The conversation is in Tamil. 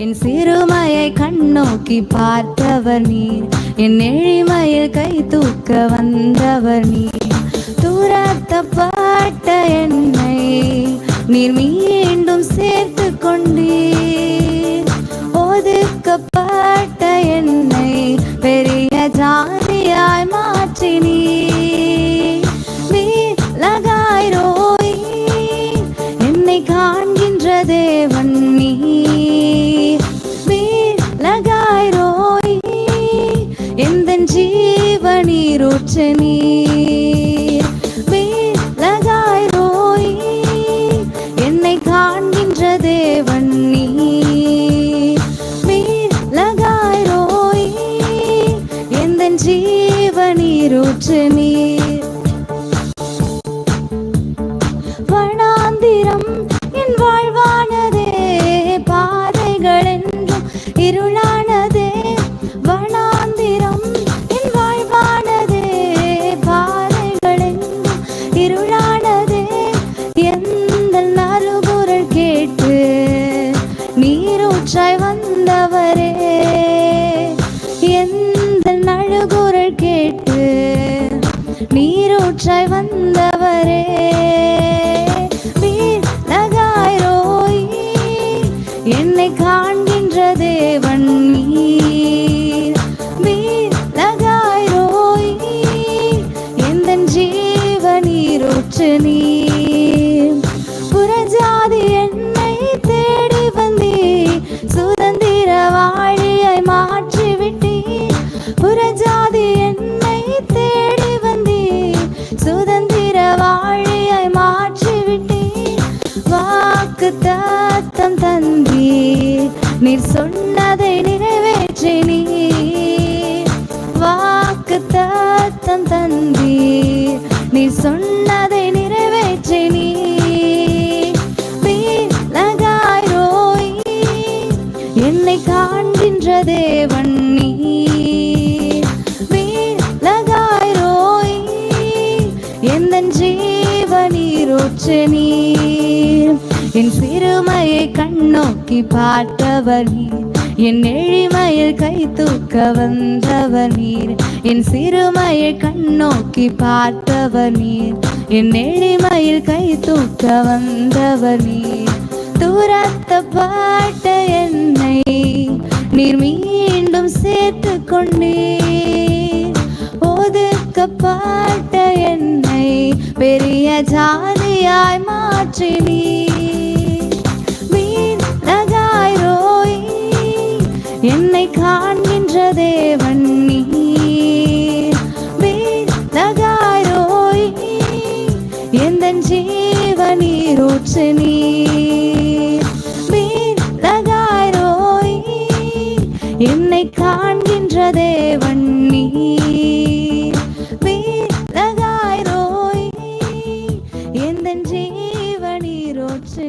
என் சிறுமையை கண்ணோக்கி பார்த்தவர் நீர். என் எழிமையில் கை தூக்க வந்தவர் நீர். துரத்தப்பட்ட என்னை நீர் மீண்டும் சேர்த்து கொண்டீர். நீர் நீலகாய் ரோய் என்னை காண்கின்ற தேவன் நீர் நீலகாய் ரோய் எந்த ஜீவனீரூற்று நீர். நீரூற்றாய் வந்தவரே. வீரகாய் என்னை காண்கின்ற தேவன் நீர். வீரகாய் ரோய் எந்த ஜீவனீரூற்று நீர். நன்றி. நீர் சொன்னதை நிறைவேற்றி நீ வாக்கு தத்தம் தந்தி நீர் சொன்னதை நிறைவேற்றி நீ வீரகாய் என்னை காண்கின்ற தேவன் நீ வீரகாய் எந்த ஜீவனீரூற்று நீர். என் சிறுமையை கண்ணோக்கி பார்த்தவர் நீர். என் எழிமையில் கை தூக்க வந்தவர் நீர். என் சிறுமையை கண்ணோக்கி பார்த்தவர் நீர். என் எளிமையில் கை தூக்க வந்தவர் நீர். தூரத்த பாட்ட என்னை நீர் மீண்டும் சேர்த்து கொண்டீர். ஒதுக்கப்பட்ட என்னை பெரிய ஜாதியாய் மாற்றினீர் என்னை காண்கின்ற தேவன் நீர். வேதகாரோய் எந்த ஜீவ நீரோற்று நீர் வேதகாரோய் என்னை காண்கின்ற தேவன் நீர். வேதகாரோய் எந்த ஜீவ நீரோற்று